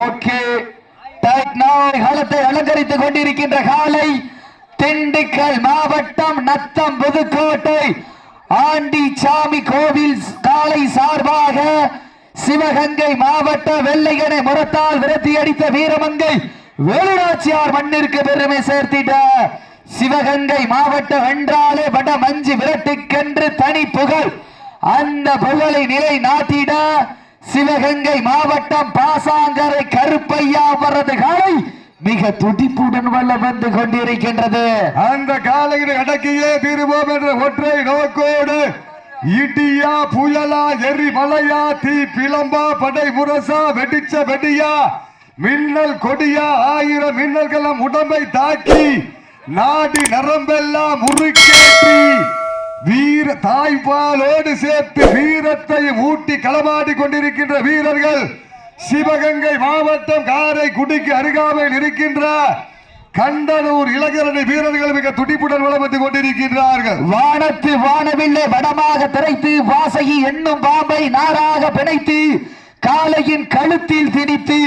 Okay. அலங்கரித்துக் கொண்டிருக்கின்ற காலை திண்டுக்கல் மாவட்டம் நத்தம் புதுக்கோட்டை சாமி கோவில் காலை சார்பாக சிவகங்கை மாவட்ட வெள்ளையனை முரத்தால் விரத்தி அடித்த வீரமங்கை வேலுநாச்சியார் மண்ணிற்கு பெருமை சேர்த்திட்ட சிவகங்கை மாவட்டம் வென்றாலே வட மஞ்சு விரட்டுக்கென்று தனி புகழ் அந்த புகழை நிலை நாட்டிட சிவகங்கை மாவட்டம் பாசாங்கரை கருப்பையா அவரது காலை மிக துடிப்புடன் வல்ல வந்து கொண்டிருக்கின்றது. அந்த காலையில் அடக்கியே தீருவோம் என்ற ஒற்றை நோக்கோடு இடியா புயலா எரி மலையா தீ பிளம்பா படை முரசா வெடிச்ச வெடியா மின்னல் கொடியா ஆயிரம் மின்னல்களும் உடம்பை தாக்கி நாடி நரம்பெல்லாம் முறுக்கேற்றி வீர தாய்ப்பாலோடு சேர்த்து வீரத்தை ஊட்டி களமாடி கொண்டிருக்கின்ற வீரர்கள் சிவகங்கை மாவட்டம் காரைக்குடிக்கு அருகாமையில் இருக்கின்ற கண்டனூர் இளைஞரணி வீரர்கள் மிக துடிப்புடன் வளம் வந்து கொண்டிருக்கின்றார்கள். வானத்து வானவில்லை வடமாக திரைத்து வாசகி என்னும் பாம்பை நாராக பிணைத்து காளையின் கழுத்தில் திணித்து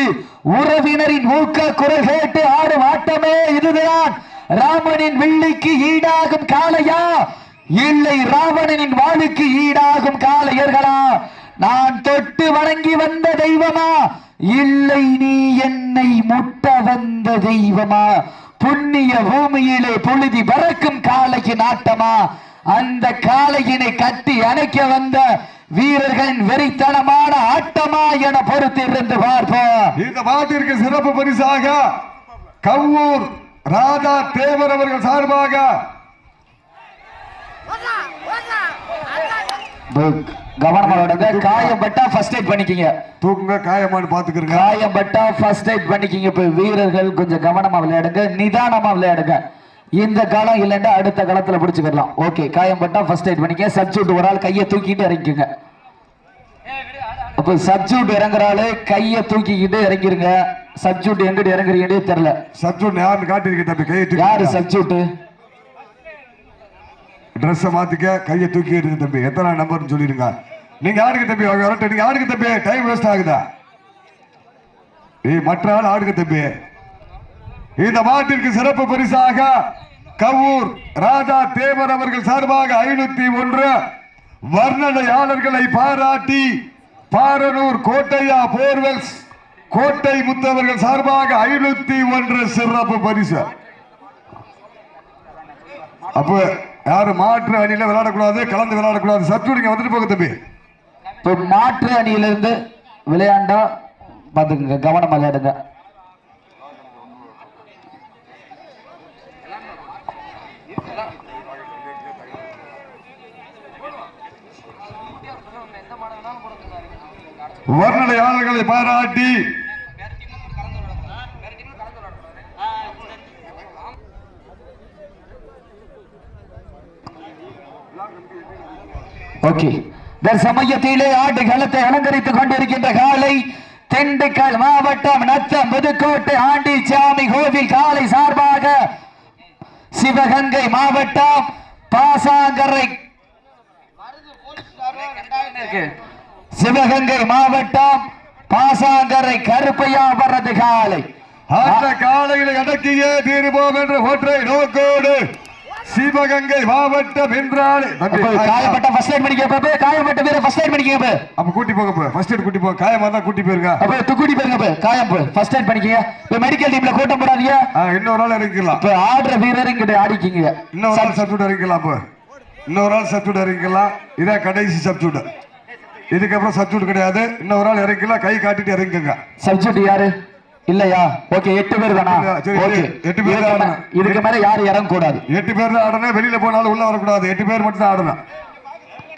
உறவினரின் ஊக்க குரல் கேட்டு ஆடும் ஆட்டமே இதுதான். ராமனின் வில்லிக்கு ஈடாகும் காளையா? இல்லை ராவணனின் வாளுக்கு ஈடாகும் காளையர்களா? நான் தொட்டு வணங்கி வந்த தெய்வமா? இல்லை நீ என்னை முட்ட வந்த தெய்வமா? புண்ணிய பூமியிலே பொழுதி பறக்கும் காளைக்கு நாட்டமா? அந்த காளையினை கட்டி அணைக்க வந்த வீரர்களின் வெறித்தனமான ஆட்டமா என பொறுத்திருந்து பார்ப்போம். இந்த பாட்டிற்கு சிறப்பு பரிசாக கவ்வூர் ராதா தேவர் அவர்கள் சார்பாக கவனமா விடுங்க காயப்பட்டா ஃபர்ஸ்ட் எய்ட் பண்ணிக்கிங்க. தூக்குங்க காயமான்னு பாத்துக்கிறங்க காயப்பட்டா ஃபர்ஸ்ட் எய்ட் பண்ணிக்கிங்க இப்ப வீரர்கள். கொஞ்சம் கவனமா விளையாடுங்க நிதானமா விளையாடுங்க. இந்த காலம் இல்லைன்னா அடுத்த காலத்துல பிடிச்சுக்கலாம் ஓகே காயம்பட்டா ஃபர்ஸ்ட் எய்ட் பண்ணிக்க சப்ஸ்டியூட் ஒரு ஆள் கையை தூக்கிட்டு இறங்கிக்கங்க. அப்ப சப்ஸ்டியூட் இறங்குற ஆளு கையை தூக்கிக்கிட்டு இறங்கிருங்க. சப்ஸ்டியூட் எங்கிட்டு இறங்குறீங்கன்னே தெரியல. சப்ஜூட் யாருன்னு காட்டிருக்க தம்பி? கையை யாரு சப்ஸ்டியூட் ட்ரெஸ்ஸை மாத்திக்க கையை தூக்கி எடுங்க தம்பி. எத்தனை நம்பர்னு சொல்லிடுங்க. நீங்க ஆடுங்க தம்பி? அவங்க வரட்டும். நீங்க ஆடுங்க தம்பி? டைம் வேஸ்ட் ஆகுதா? ஏய் மற்ற ஆள் ஆடுங்க தம்பி? இந்த மாட்டிற்கு சிறப்பு பரிசாக கவூர் ராஜா தேவர் அவர்கள் சார்பாக ஐநூத்தி ஒன்று வர்ணனையாளர்களை பாராட்டி பாரனூர் கோட்டையா போர்வெல்ஸ் கோட்டை முத்தவர்கள் சார்பாக ஐநூத்தி ஒன்று சிறப்பு பரிசு. அப்போ யாரு மாற்று அணியில விளையாடக்கூடாது கலந்து விளையாடக்கூடாது. சற்று நீங்க வந்துட்டு போங்க தம்பி. இப்ப மாற்று அணியிலிருந்து விளையாண்டா பாத்துக்கங்க கவனமா விளையாடுங்க. வர்ணனையாளர்களை பாராட்டி ஓகே தற்சமயத்திலே ஆட்டு களத்தை அலங்கரித்துக் கொண்டிருக்கின்ற காலை திண்டுக்கல் மாவட்டம் நத்தம் புதுக்கோட்டை ஆண்டி சாமி கோவில் காலை சார்பாக சிவகங்கை மாவட்டம் பாசாங்கரை சிவகங்கை மாவட்டம் பாசாங்கரை கருப்பையா வரது காலை. அந்த காலையில் அடக்கியே தீர்வோம் என்ற ஒற்றை நோக்கோடு சிவகங்கை மாவட்டம் என்றாலே காயப்பட்ட ஃபர்ஸ்ட் லைன் பண்ணிக்க பாப்பே காயப்பட்ட ஃபர்ஸ்ட் லைன் பண்ணிக்க பாப்பே அப்ப கூட்டி போங்க போ. ஃபர்ஸ்ட் எய்ட் கூட்டி போங்க காயமா தான் கூட்டி போயிருங்க. அப்ப துக்குடி பாருங்க அப்ப. காயம் போ. ஃபர்ஸ்ட் லைன் பண்ணிக்கங்க இப்ப மெடிக்கல் டீம்ல கூட்டம் போடாதீங்க. இன்னொரு ஆள் இறங்கிக்கலாம் இப்ப ஆடுற வீரர் ஆடிக்கிங்க. இன்னொரு ஆள் சப்ஜூட் இறங்கிக்கலாம் அப்ப இன்னொரு ஆள் சப்ஜூட் இறங்கிக்கலாம் இதான் கடைசி சப்ஜூட் இதுக்கப்புறம் சப்ஜூட் கிடையாது. இன்னொரு ஆள் இறங்கிக்கலாம் கை காட்டிட்டு இறங்கிக்கங்க சப்ஜெக்ட் யாரு? இல்லையா? ஓகே எட்டு பேர் தானா? எட்டு பேர் இதுக்கு மேல யாரும் இறங்க கூடாது எட்டு பேர் தான் ஆடணும். வெளியில போனாலும் உள்ள வரக்கூடாது. எட்டு பேர் மட்டும் தான் ஆடணும்.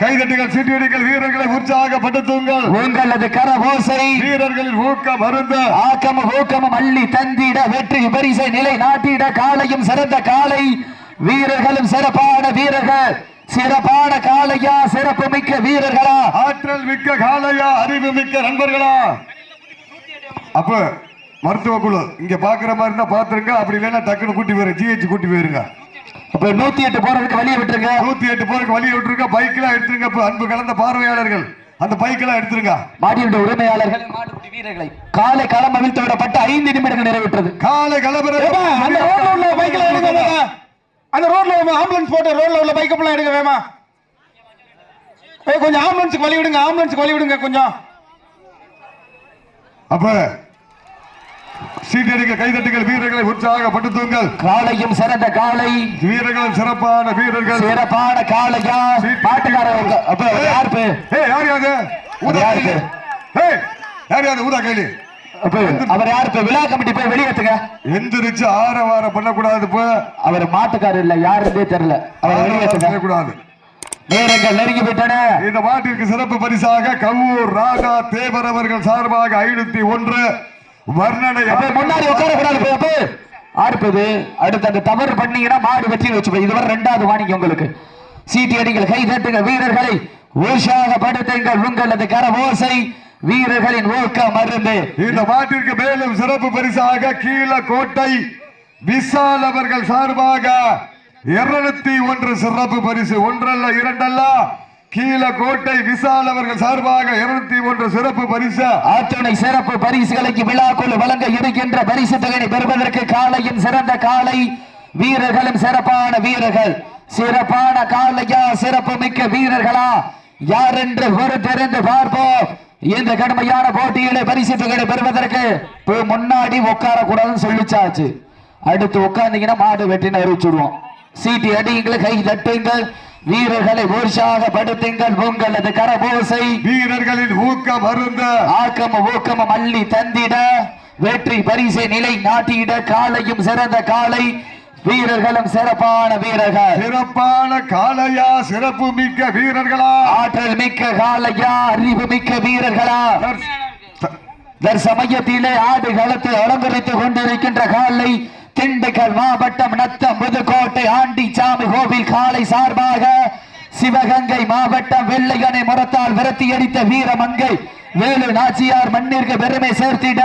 கைதட்டுகள் சீட்டியடிகள் வீரர்களை உற்சாகப்படுத்துங்கள். உங்களது கரபோசை வீரர்களின் ஊக்கம் மருந்து ஆக்கமும் ஊக்கமும் அள்ளி தந்திட வெற்றி பரிசை நிலை நாட்டிட காலையும் சிறந்த காலை வீரர்களும் சிறப்பான வீரர்கள். சிறப்பான காளையா சிறப்பு மிக்க வீரர்களா. ஆற்றல் மிக்க காளையா அறிவு மிக்க நண்பர்களா. அப்ப மருத்துவ குழு. இங்க பாக்குற மாதிரி இருந்தா பாத்துருங்க. அப்படி இல்லைன்னா டக்குன்னு கூட்டி போயிருங்க ஜிஹெச் கூட்டி போயிருங்க. அப்ப நூத்தி எட்டு போறதுக்கு வெளியே விட்டுருங்க. நூத்தி எட்டு பேருக்கு வழியை விட்டுருங்க. பைக்ல எடுத்துருங்க. இப்ப அன்பு கலந்த பார்வையாளர்கள். அந்த பைக்கெல்லாம் எடுத்துருங்க. மாடியுடைய உரிமையாளர்கள் மாடுபிடி வீரர்களை. காலை களம் அவிழ்த்து விடப்பட்டு ஐந்து நிமிடங்கள் நிறைவேற்றது. காலை ஏப்பா, அந்த ரோட்ல உள்ள பைக்ல எடுங்க. அந்த ரோட்ல ஆம்புலன்ஸ் போட்டு ரோட்ல உள்ள பைக் எல்லாம் எடுங்க வேமா கொஞ்சம் ஆம்புலன்ஸுக்கு வழி விடுங்க ஆம்புலன்ஸுக்கு வழி விடுங்க கொஞ்சம். அப்ப சீட்டடிக்க கைதட்டுங்கள் வீரர்களை உற்சாகப்படுத்துங்கள். காலையும் சிறந்த காலை வீரர்களும் சிறப்பான வீரர்கள். சிறப்பான காலையா மாட்டுக்காரர் அப்ப யார் பே ஏய் யார் யாரு? கைலி. ஏய் யார் யாது ஊதா கைலி. அவர் யார் இப்ப விழா கமிட்டி போய் வெளியேத்துங்க எந்திரிச்சு ஆரவார பண்ணக்கூடாது இப்ப. அவர் மாட்டுக்காரர் இல்ல யாருன்னே தெரியல. அவர் ஆரவாரம் வெளியேத்துங்க செய்யக்கூடாது நேரங்கள் நெருங்கி விட்டன. இந்த மாட்டிற்கு சிறப்பு பரிசாக கவூர் ராஜா தேவர் அவர்கள் சார்பாக ஐநூத்தி ஒன்று. வர்ணனை முன்னாடி உட்கார கூடாது அடுத்தது அடுத்து அந்த தவறு பண்ணீங்கன்னா மாடு வச்சு இதுவரை ரெண்டாவது வாணிங்க உங்களுக்கு. சீட்டி அடிகள் கை தட்டுங்க வீரர்களை உற்சாகப்படுத்துங்கள். உங்களது கரவோசை வீரர்களின் ஊக்கம் மருந்து. இந்த மாட்டிற்கு மேலும் சிறப்பு பரிசாக கீழக்கோட்டை விசால் அவர்கள் சார்பாக இருநூத்தி ஒன்று சிறப்பு பரிசு. ஒன்றல்ல இரண்டல்ல? கீழக்கோட்டை விசால் அவர்கள் சார்பாக இருநூத்தி ஒன்று சிறப்பு பரிசு. ஆற்றனை சிறப்பு பரிசுகளுக்கு விழாக்குழு வழங்க இருக்கின்ற பரிசு தொகையை பெறுவதற்கு காலையின் சிறந்த காலை வீரர்களும் சிறப்பான வீரர்கள். சிறப்பான காலையா சிறப்பு மிக்க வீரர்களா? யார் என்று ஒரு தெரிந்து பார்ப்போம். இந்த கடுமையான போட்டியிலே பரிசு தொகையை பெறுவதற்கு முன்னாடி உட்காரக்கூடாதுன்னு சொல்லிச்சாச்சு. அடுத்து உட்கார்ந்தீங்கன்னா மாடு வெட்டின்னு அறிவிச்சுடுவோம். சீட்டி அடியுங்கள் கை தட்டுங்கள். வீரர்களை உற்சாகப்படுத்துங்கள் உங்களது கரபோசை. வீரர்களின் ஊக்கம் அருந்த. ஆக்கம ஊக்கம மல்லி தந்திட. வெற்றி பரிசை நிலை நாட்டியிட காலையும் சிறந்த காலை. வீரர்களும் சிறப்பான வீரர்கள். சிறப்பான காளையா சிறப்பு மிக்க வீரர்களா? ஆற்றல் மிக்க காலையா? அறிவு மிக்க வீரர்களா? தற்சமயத்திலே ஆடு களத்தை அலங்கரித்துக் கொண்டிருக்கின்ற காலை திண்டுக்கல் மாவட்டம் நத்தம் புதுக்கோட்டை ஆண்டி சாமி கோவில் காலை சார்பாக சிவகங்கை மாவட்டம் வெள்ளையனை முறத்தால் விரத்தியடித்த அடித்த வீரமங்கை வேலு நாச்சியார் மண்ணிற்கு பெருமை சேர்த்திட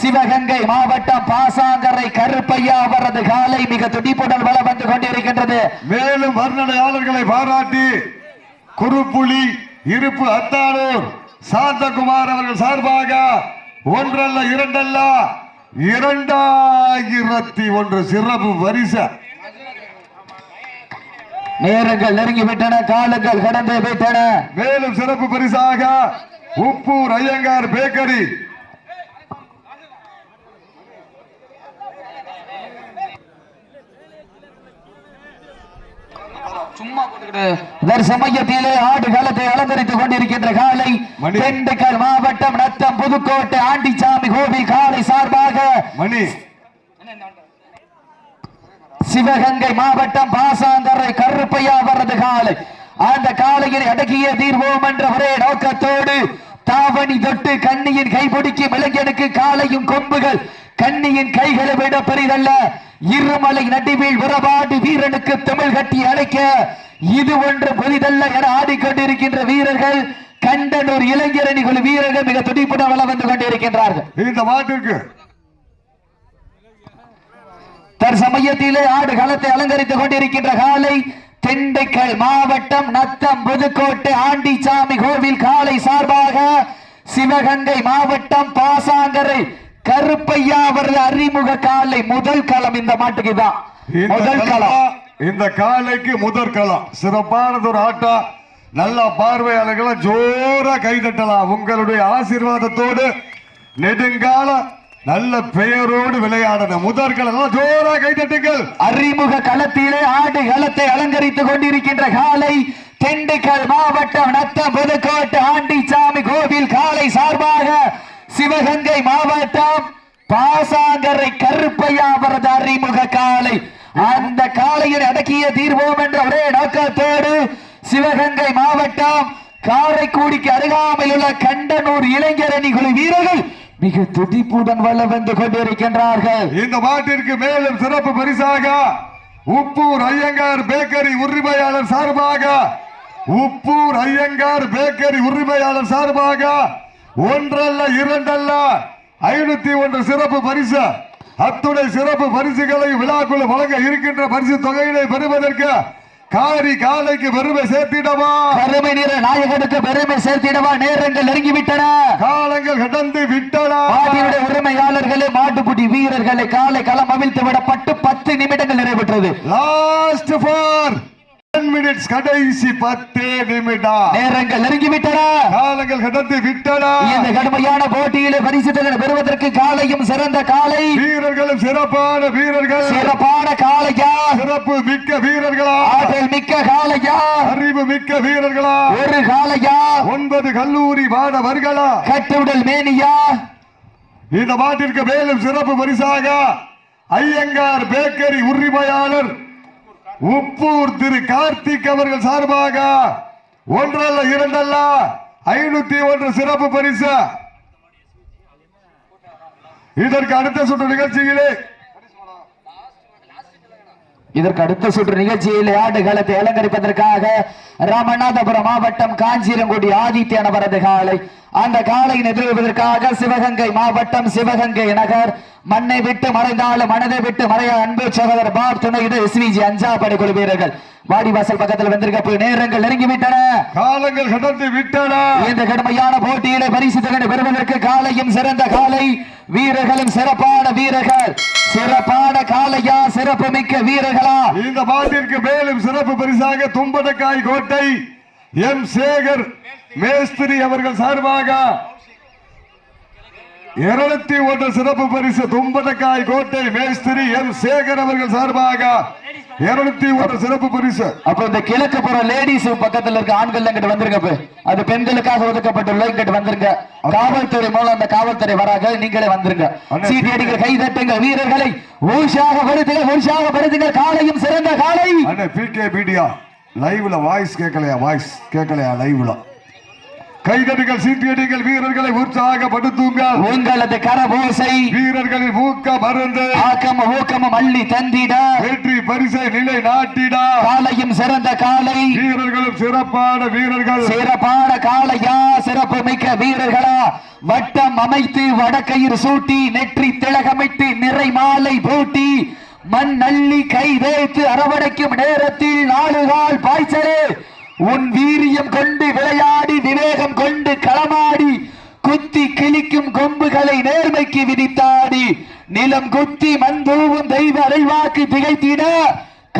சிவகங்கை மாவட்டம் பாசாங்கரை கருப்பையா அவரது காலை மிக துடிப்புடன் வள வந்து கொண்டிருக்கின்றது. மேலும் வர்ணனையாளர்களை பாராட்டி குறுப்புலி இருப்பு அத்தானூர் சாந்தகுமார் அவர்கள் சார்பாக ஒன்றல்ல இரண்டல்ல இரண்டாயிரத்தி ஒன்று சிறப்பு வரிசை. நேரங்கள் நெருங்கிவிட்டன காலங்கள் கடந்து விட்டன. மேலும் சிறப்பு பரிசாக உப்பூர் ஐயங்கார் பேக்கரி. தற்சமயத்திலே ஆடு களத்தை அலங்கரித்துக் கொண்டிருக்கின்ற காலை. திண்டுக்கல் மாவட்டம் நத்தம் புதுக்கோட்டை ஆண்டிச்சாமி கோவில் காலை சார்பாக சிவகங்கை மாவட்டம் பாசாந்தரை கருப்பையா அவரது காலை. அந்த காலையை அடக்கிய தீர்வோம் என்ற ஒரே நோக்கத்தோடு தாவணி தொட்டு கண்ணியின் கைபிடிக்கு இளைஞனுக்கு காலையும் கொம்புகள். கண்ணியின் கைகளை விட பெரிதல்ல. இருமலை நடுவில் விரபாடு வீரனுக்கு தமிழ் கட்டி அழைக்க இது ஒன்று புதிதல்ல என ஆடிக்கொண்டிருக்கின்ற வீரர்கள் கண்டனூர் இளைஞரணி குழு வீரர்கள் மிக துடிப்புடன் வளம் வந்து கொண்டிருக்கின்றார்கள். இந்த மாட்டிற்கு தற்சமயத்திலே ஆடு களத்தை அலங்கரித்துக் கொண்டிருக்கின்ற காலை திண்டுக்கல் மாவட்டம் நத்தம் புதுக்கோட்டை ஆண்டிச்சாமி கோவில் காலை சார்பாக சிவகங்கை மாவட்டம் பாசாங்கரை கருப்பையா அவரது அறிமுக காலை முதல் களம் இந்த மாட்டுக்கு தான். முதல் களம் இந்த காலைக்கு முதற் களம். சிறப்பானது ஒரு ஆட்டம் நல்ல பார்வையாளர்களை ஜோரா கைதட்டலாம். உங்களுடைய ஆசீர்வாதத்தோடு நெடுங்கால நல்ல பெயரோடு விளையாடின முதற் களம் ஜோரா கைதட்டுங்கள். அறிமுக களத்திலே ஆடு களத்தை அலங்கரித்துக் கொண்டிருக்கின்ற காலை திண்டுக்கல் மாவட்டம் நத்தம் புதுக்கோட்டை ஆண்டிச்சாமி கோவில் காலை சார்பாக சிவகங்கை மாவட்டம் பாசாங்கரை கருப்பையா அவரது அறிமுக காலை. அந்த காலையில் அடக்கிய தீர்வோம் என்ற ஒரே நோக்கத்தோடு சிவகங்கை மாவட்டம் காரைக்குடிக்கு அருகாமையில் உள்ள கண்டனூர் இளைஞரணி குழு வீரர்கள் மிக துடிப்புடன் வல்ல வந்து கொண்டிருக்கின்றார்கள். இந்த மாட்டிற்கு மேலும் சிறப்பு பரிசாக உப்பூர் ஐயங்கார் பேக்கரி உரிமையாளர் சார்பாக உப்பூர் ஐயங்கார் பேக்கரி உரிமையாளர் சார்பாக ஒன்றல்ல இரண்டல்ல. ஐநூத்தி ஒன்று சிறப்பு பரிசு. அத்துணை சிறப்பு பரிசுகளை விழாக்குழு வழங்க இருக்கின்ற பரிசு தொகையினை பெறுவதற்கு காரி காலைக்கு பெருமை சேர்த்திடவா? கருமை நிற நாயகனுக்கு பெருமை சேர்த்திடவா? நேரங்கள் நெருங்கிவிட்டன. காலங்கள் கடந்து விட்டனா. மாட்டினுடைய உரிமையாளர்களே மாட்டுக்குட்டி வீரர்களை காலை களம் அவிழ்த்து விடப்பட்டு பத்து நிமிடங்கள் நிறைவேற்றது. லாஸ்ட் ஃபார் டென் மினிட்ஸ் கடைசி பத்து நிமிடம். நேரங்கள் நெருங்கிவிட்டன. காலங்கள் கடந்து விட்டனா. இந்த கடுமையான போட்டியிலே பரிசுத்தங்களை பெறுவதற்கு காலையும் சிறந்த காலை. வீரர்களும் சிறப்பான வீரர்கள். சிறப்பான காளையா சிறப்பு மிக்க வீரர்களா? ஆற்றல் மிக்க காளையா அறிவு மிக்க வீரர்களா? ஒரு காளையா ஒன்பது கல்லூரி மாணவர்களா? கட்டுடல் மேனியா? இந்த மாட்டிற்கு மேலும் சிறப்பு பரிசாக ஐயங்கார் பேக்கரி உரிமையாளர் உப்பூர் திரு கார்த்திக் அவர்கள் சார்பாக ஒன்றல்ல இரண்டல்ல ஐநூத்தி ஒன்று சிறப்பு பரிசு. இதற்கு அடுத்த சுற்று நிகழ்ச்சியிலே இதற்கு அடுத்த சுற்று நிகழ்ச்சியில் ஆடு களத்தை அலங்கரிப்பதற்காக ராமநாதபுரம் மாவட்டம் காஞ்சிரங்குடி ஆதித்யன் அவரது காலை. அந்த காலையின் எதிர்வதற்காக சிவகங்கை மாவட்டம் சிவகங்கை நகர். மண்ணை விட்டு மறைந்தாலும் மனதை விட்டு மறைய அன்பு சகோதரர் பார் துணையிட எஸ்விஜி அஞ்சாப்படை குழு வீரர்கள். வாடிவாசல் பக்கத்தில் வந்திருக்க நேரங்கள் நெருங்கிவிட்டன. காலங்கள் கடந்து விட்டன. இந்த கடுமையான போட்டியிலே பரிசு தொகை பெறுவதற்கு காலையும் சிறந்த காலை. வீரர்களும் சிறப்பான வீரர்கள். சிறப்பான காலையா சிறப்பு மிக்க வீரர்களா. இந்த பாட்டிற்கு மேலும் சிறப்பு பரிசாக தும்படக்காய் கோட்டை எம் சேகர் மேஸ்திரி அவர்கள் சார்பாக இருநூத்தி ஒன்று சிறப்பு பரிசு தும்படக்காய் கோட்டை மேஸ்திரி எம் சேகர் அவர்கள் சார்பாக இருநூத்தி ஒன்று சிறப்பு பரிசு. அப்ப இந்த கிழக்கு புற லேடிஸ் பக்கத்துல இருக்க ஆண்கள் இங்கிட்டு வந்துருங்க. அது பெண்களுக்காக ஒதுக்கப்பட்டுள்ள இங்கிட்டு வந்துருங்க. காவல்துறை மூலம் அந்த காவல்துறை வராங்க நீங்களே வந்துருங்க. அண்ணா, சீட்டியடிகள் கை தட்டுங்க வீரர்களை. உற்சாகப்படுத்துங்க உற்சாகப்படுத்துங்க காலையும் சிறந்த காலை. அண்ணே பிகே மீடியா லைவ்ல வாய்ஸ் கேட்கலையா வாய்ஸ் கேட்கலையா லைவ்ல கைதடிகள் சீட்டியடிகள் வீரர்களை உற்சாகப்படுத்துங்கள் உங்களது கரபோசை வீரர்களின் ஊக்க மருந்து ஆக்கம ஊக்கமும் அள்ளி தந்திட. வெற்றி பரிசை நிலை நாட்டிடா. காலையும் சிறந்த காலை. வீரர்களும் சிறப்பான வீரர்கள். சிறப்பான காளையா சிறப்பு மிக்க வீரர்களா. வட்டம் அமைத்து வடக்கயிறு சூட்டி நெற்றி திலகமிட்டு நிறை மாலை பூட்டி மண் அள்ளி கை தேய்த்து அரவணைக்கும் நேரத்தில் நாலுகால் பாய்ச்சலே. உன் வீரியம் கொண்டு விளையாடி விவேகம் கொண்டு களமாடி குத்தி கிழிக்கும் கொம்புகளை நேர்மைக்கு விதித்தாடி நிலம் குத்தி மந்தூவும் தெய்வ அருள்வாக்கு திகைத்திட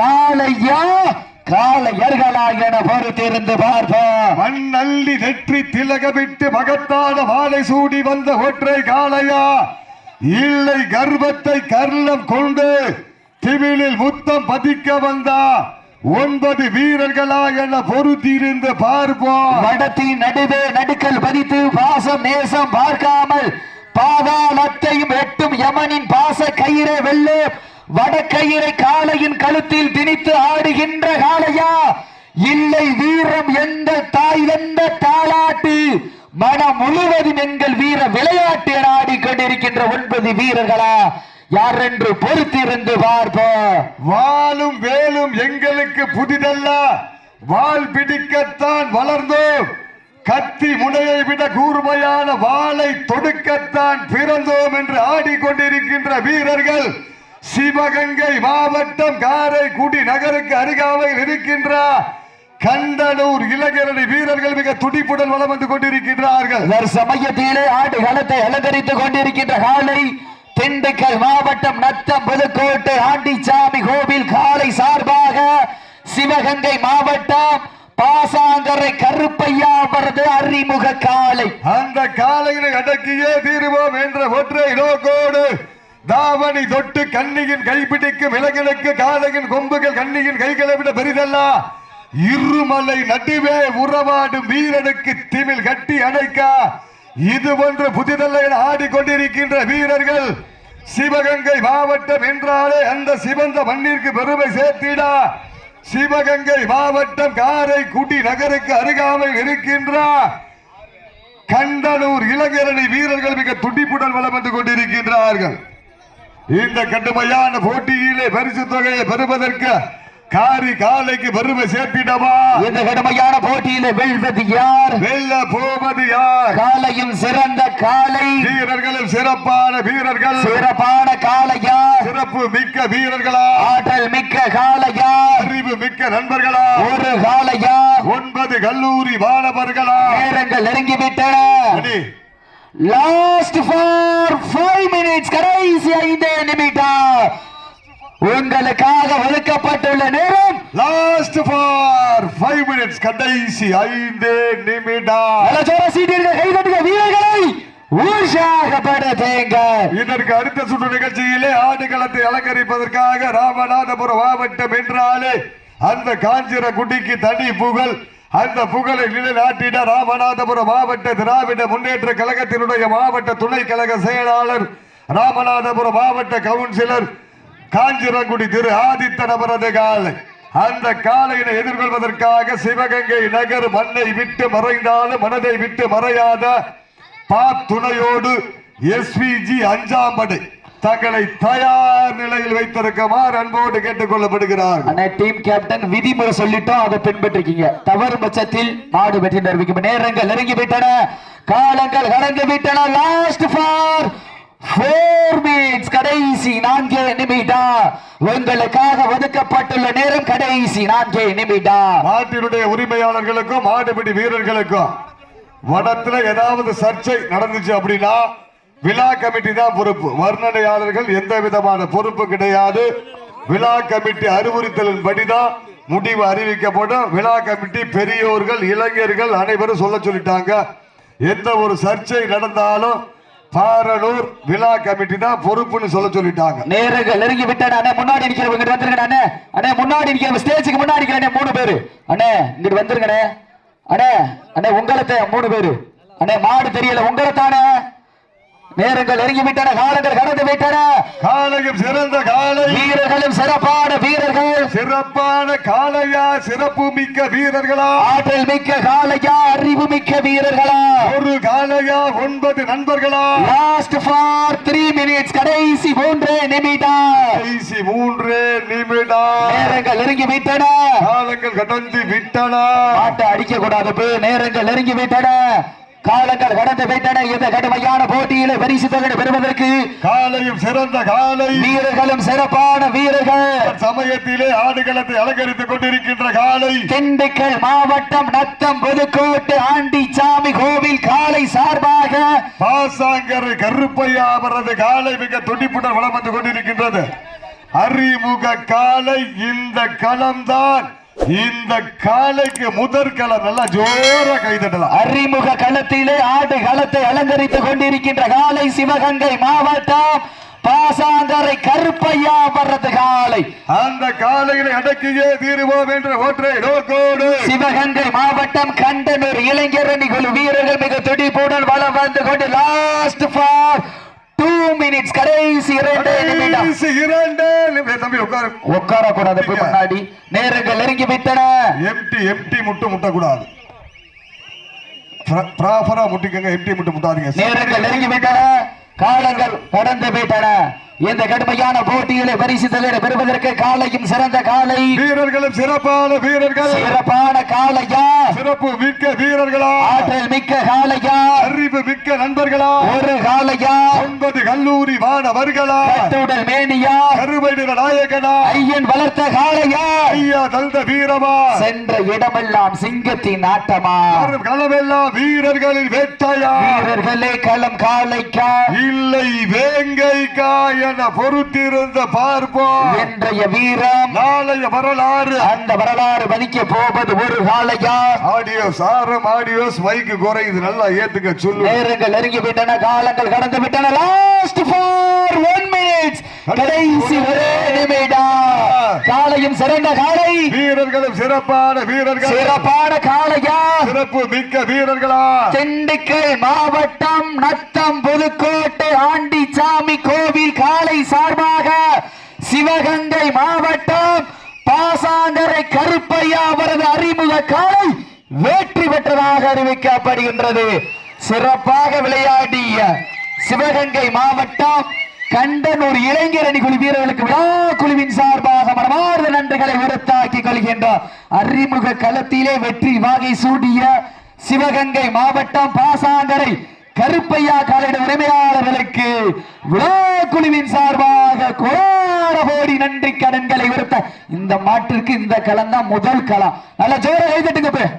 காளையா காளையர்களா என பொறுத்திருந்து பார்ப்போம். மண்ணள்ளி நெற்றி திலகமிட்டு மகத்தான மாலை சூடி வந்த ஒற்றை காளையா? இல்லை கர்ப்பத்தை கர்ணம் கொண்டு திமிழில் முத்தம் பதிக்க வந்தா? ஒன்பது வீரர்களா என பொறுத்திருந்து பார்ப்போம். வடத்தின் நடுவே நடுக்கல் பதித்து பாசம் நேசம் பார்க்காமல் பாதாளத்தையும் எட்டும் யமனின் பாச கயிறை வெள்ளு வடக்கயிறை காளையின் கழுத்தில் திணித்து ஆடுகின்ற காளையா? இல்லை வீரம் எந்த தாய் எந்த தாளாட்டு? மனம் முழுவதும் எங்கள் வீர விளையாட்டு என ஆடிக்கொண்டிருக்கின்ற ஒன்பது வீரர்களா? யார் என்று பொறுத்திருந்து பார்ப்போம் வாளும் வேலும் எங்களுக்கு புதிதல்ல. வாள் பிடிக்கத்தான் வளர்ந்தோம். கத்தி முனையை விட கூர்மையான வாளை தொடுக்கத்தான் பிறந்தோம் என்று ஆடிக்கொண்டிருக்கின்ற வீரர்கள் சிவகங்கை மாவட்டம் காரைக்குடி நகருக்கு அருகாமையில் இருக்கின்ற கண்டனூர் இளைஞரணி வீரர்கள் மிக துடிப்புடன் வலம் வந்து கொண்டிருக்கின்றார்கள். சமயத்திலே ஆடு களத்தை அலங்கரித்துக் கொண்டிருக்கின்ற காலை திண்டுக்கல் மாவட்டம் நத்தம் புதுக்கோட்டை ஆண்டிச்சாமி கோவில் காலை சார்பாக சிவகங்கை மாவட்டம் பாசாங்கரை கருப்பையா அவரது அறிமுக காலை அந்த காலையினை அடக்கியே தீருவோம் என்ற ஒற்றை நோக்கோடு தாவணி தொட்டு கண்ணியின் கைப்பிடிக்கும் இளைஞனுக்கு காலையின் கொம்புகள் கண்ணியின் கைகளை விட பெரிதல்ல. இருமலை நடுவே உறவாடும் வீரனுக்கு திமில் கட்டி அணைக்க. இது போன்று புதிதல்ல என ஆடிக்கொண்டிருக்கின்ற வீரர்கள் சிவகங்கை மாவட்டம் என்றாலே அந்த சிவந்த மண்ணிற்கு பெருமை சேர்த்திடா. சிவகங்கை மாவட்டம் காரைக்குடி நகருக்கு அருகாமையில் இருக்கின்ற. கண்டனூர் இளைஞரணி வீரர்கள் மிக துடிப்புடன் வளம் வந்து கொண்டிருக்கின்றார்கள். இந்த கடுமையான போட்டியிலே பரிசு தொகையை பெறுவதற்கு காரி காலைக்கு பெருமை சேர்த்திடவா? இந்த கடுமையான போட்டியிலே வெல்வது யார்? வெல்ல போவது யார்? காலையும் சிறந்த காலை. வீரர்களும் சிறப்பான வீரர்கள். சிறப்பான காளையா சிறப்பு மிக்க வீரர்களா? ஆற்றல் மிக்க காளையா அறிவு மிக்க நண்பர்களா? ஒரு காளையா ஒன்பது கல்லூரி மாணவர்களா? நேரங்கள் நெருங்கிவிட்டன. லாஸ்ட் ஃபார் ஃபைவ் மினிட்ஸ் கடைசி ஐந்து நிமிடம். உங்களுக்காக ஒதுக்கப்பட்டுள்ள நேரம் லாஸ்ட் ஃபார் ஃபைவ் மினிட்ஸ் கடைசி ஐந்து நிமிடம். ஜோர சீட்டியர்கள் கைதட்டுக வீரர்களை. இதற்கு அடுத்த சுற்று நிகழ்ச்சியிலே ஆடுகளத்தை அலங்கரிப்பதற்காக ராமநாதபுரம் மாவட்டம் என்றாலே அந்த காஞ்சிர குட்டிக்கு தனி புகழ் அந்த புகழை நிலைநாட்டிட ராமநாதபுரம் மாவட்ட திராவிட முன்னேற்ற கழகத்தினுடைய மாவட்ட துணை கழக செயலாளர் ராமநாதபுரம் மாவட்ட கவுன்சிலர் காஞ்சிரங்குடி திரு ஆதித்தன் அவரது காலை அந்த காலையினை எதிர்கொள்வதற்காக சிவகங்கை நகர் மண்ணை விட்டு மறைந்தாலும் மனதை விட்டு மறையாத பா துணையோடு எஸ்பிஜி அஞ்சாம் படை தங்களை தயார் நிலையில் வைத்திருக்குமாறு அன்போடு கேட்டுக் கொள்ளப்படுகிறார். டீம் கேப்டன் விதிமுறை சொல்லிட்டோம் அதை பின்பற்றிருக்கீங்க தவறு பட்சத்தில் நாடு வெற்றி நிரூபிக்கும் நேரங்கள் நெருங்கி விட்டன காலங்கள் கடந்து விட்டன. லாஸ்ட் ஃபார் கடைசி நான்கே நிமிடம். உங்களுக்காக ஒதுக்கப்பட்டுள்ள நேரம் கடைசி நான்கே நிமிடம். நாட்டினுடைய உரிமையாளர்களுக்கும் மாட்டுப்பிடி வீரர்களுக்கும் வடத்துல ஏதாவது சர்ச்சை நடந்துச்சு அப்படின்னா விழா கமிட்டி தான் பொறுப்பு. வர்ணனையாளர்கள் எந்த விதமான பொறுப்பு கிடையாது. விழா கமிட்டி அறிவுறுத்தலின் படிதான் முடிவு அறிவிக்கப்படும். விழா கமிட்டி பெரியோர்கள் இளைஞர்கள் அனைவரும் சொல்ல சொல்லிட்டாங்க. எந்த ஒரு சர்ச்சை நடந்தாலும் பாரலூர் விழா கமிட்டி தான் பொறுப்புன்னு சொல்ல சொல்லிட்டாங்க. நேரங்கள் நெருங்கி விட்டன. அண்ணே முன்னாடி நிக்கிறவங்க இங்கிட்டு வந்துருங்க அண்ணே. அண்ணே முன்னாடி நிக்கிற ஸ்டேஜுக்கு முன்னாடி நிக்கிற அண்ணே மூணு பேரு. அண்ணே இங்கிட்டு வந்துருங்க அண்ணே அண்ணே அண்ணே உங்களத்தை மூணு பேரு. அண்ணே மாடு தெரியல உங்களத்தானே நேரங்கள் நெருங்கி விட்டன காலங்கள் கடந்து விட்டன. காலையும் சிறந்த காலை. வீரர்களும் சிறப்பான வீரர்கள். சிறப்பான காளையா சிறப்பு மிக்க வீரர்களா? ஆற்றல் மிக்க காலையா அறிவு மிக்க வீரர்களா? ஒரு காளையா ஒன்பது நண்பர்களா? லாஸ்ட் ஃபார் த்ரீ மினிட்ஸ் கடைசி மூன்று நிமிடம். கடைசி மூன்று நிமிடம். நேரங்கள் நெருங்கி விட்டன காலங்கள் கடந்து விட்டன. ஆட்டை அடிக்க கூடாது நேரங்கள் நெருங்கி விட்டன காலங்கள் கடந்து விட்டன. இந்த கடுமையான போட்டியில பரிசு தொகை பெறுவதற்கு காலையும் சிறந்த காலை. வீரர்களும் சிறப்பான வீரர்கள். சமயத்திலே ஆடுகளத்தை அலங்கரித்துக் கொண்டிருக்கின்ற காலை. திண்டுக்கல் மாவட்டம் நத்தம் புதுக்கோட்டை ஆண்டிச்சாமி கோவில் காலை சார்பாக பாசாங்கர் கருப்பையா அவரது காலை மிக துடிப்புடன் வளம் வந்து கொண்டிருக்கின்றது. அறிமுக காலை இந்த களம்தான். இந்த காலைக்கு முதற் களம் நல்லா ஜோரா கைதட்டலாம் அறிமுக களத்திலே ஆடு களத்தை அலங்கரித்துக் கொண்டிருக்கின்ற காலை சிவகங்கை மாவட்டம் பாசாங்கரை கருப்பையா வர்றது காலை அந்த காலையில அடக்கியே தீருவோம் என்ற ஒற்றை நோக்கோடு. சிவகங்கை மாவட்டம் கண்டனூர் இளைஞரணி குழு வீரர்கள் மிக துடிப்புடன் வளம் வந்து கொண்டு லாஸ்ட் ஃபார் டூ மினிட்ஸ் கடைசி இரண்டு நிமிடம். உட்காரு. கூடாது முன்னாடி. நேரங்கள் நெருங்கி விட்டன. எம்டி எம்டி முட்டை முட்டக்கூடாது. ப்ராப்பரா முட்டிக்கங்க எம்டி முட்டை முட்டாதீங்க. நேரங்கள் நெருங்கி விட்டன. காலங்கள் கடந்து விட்டன இந்த கடுமையான போட்டியில பரிசு தொகை பெறுவதற்கு காலையும் சிறந்த காலை. வீரர்களும் சிறப்பான வீரர்கள். சிறப்பான காலையா? சிறப்பு மிக்க வீரர்களா? ஆற்றல் மிக்க காலையா? அறிவு மிக்க நண்பர்களா? ஒரு காலையா? ஒன்பது கல்லூரி மாணவர்களா? கட்டுடல் மேனியா? கருமை நிற நாயகனா? ஐயன் வளர்த்த காளையா ஐயா தந்த வீரமா? சென்ற இடமெல்லாம் சிங்கத்தின் ஆட்டமா? களமெல்லாம் வீரர்களின் வேட்டையா? வீரர்களே களம் காளைக்கா இல்லை வேங்கைக்கா என பொறுத்திருந்த பார்ப்போம் இன்றைய வீரம் நாளைய வரலாறு. அந்த வரலாறு மதிக்க போவது ஒரு காளையா ஆடியோஸ் ஆரம் ஆடியோஸ் மைக்கு குறையுது நல்லா ஏத்துக்க சொல்லு. நேரங்கள் நெருங்கி விட்டன காலங்கள் கடந்து விட்டன லாஸ்ட் ஃபார் ஒன் மினிட்ஸ் கடைசி ஒரே நிமிடம். காளையும் சிறந்த காளை வீரர்களும் சிறப்பான வீரர்கள். சிறப்பான காளையா சிறப்பு மிக்க வீரர்களா? திண்டுக்கல் மாவட்டம் நத்தம் புதுக்கோட்டை ஆண்டிச்சாமி கோவில் காலை. ஆலை சார்பாக சிவகங்கை மாவட்டம் பாசாங்கரை கருப்பையா அவரது அறிமுக காலை வெற்றி பெற்றதாக அறிவிக்கப்படுகின்றது. சிறப்பாக விளையாடிய சிவகங்கை மாவட்டம் கண்டனூர் இளைஞரணி குழு வீரர்களுக்கு விழா குழுவின் சார்பாக மனமார்ந்த நன்றிகளை உரத்தாக்கிக் கொள்கின்றார் அறிமுக களத்திலே வெற்றி வாகை சூடிய சிவகங்கை மாவட்டம் பாசாங்கரை கருப்பையா காலையிட உரிமையாளர்களுக்கு விழா குழுவின் சார்பாக கோடி கோடி நன்றி கடன்களை உறுத்த இந்த மாட்டிற்கு இந்த களம் தான் முதல் களம். நல்ல ஜோர எழுதிட்டுங்க போய்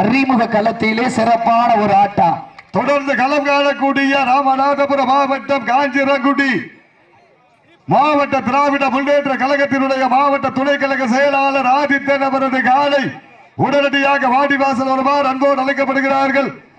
அறிமுக களத்திலே சிறப்பான ஒரு ஆட்டம். தொடர்ந்து களம் காணக்கூடிய ராமநாதபுரம் மாவட்டம் காஞ்சிரங்குடி. மாவட்ட திராவிட முன்னேற்ற கழகத்தினுடைய மாவட்ட துணை கழக செயலாளர் ஆதித்தன் அவரது காலை உடனடியாக வாடிவாசல் வருமாறு அன்போடு அழைக்கப்படுகிறார்கள்.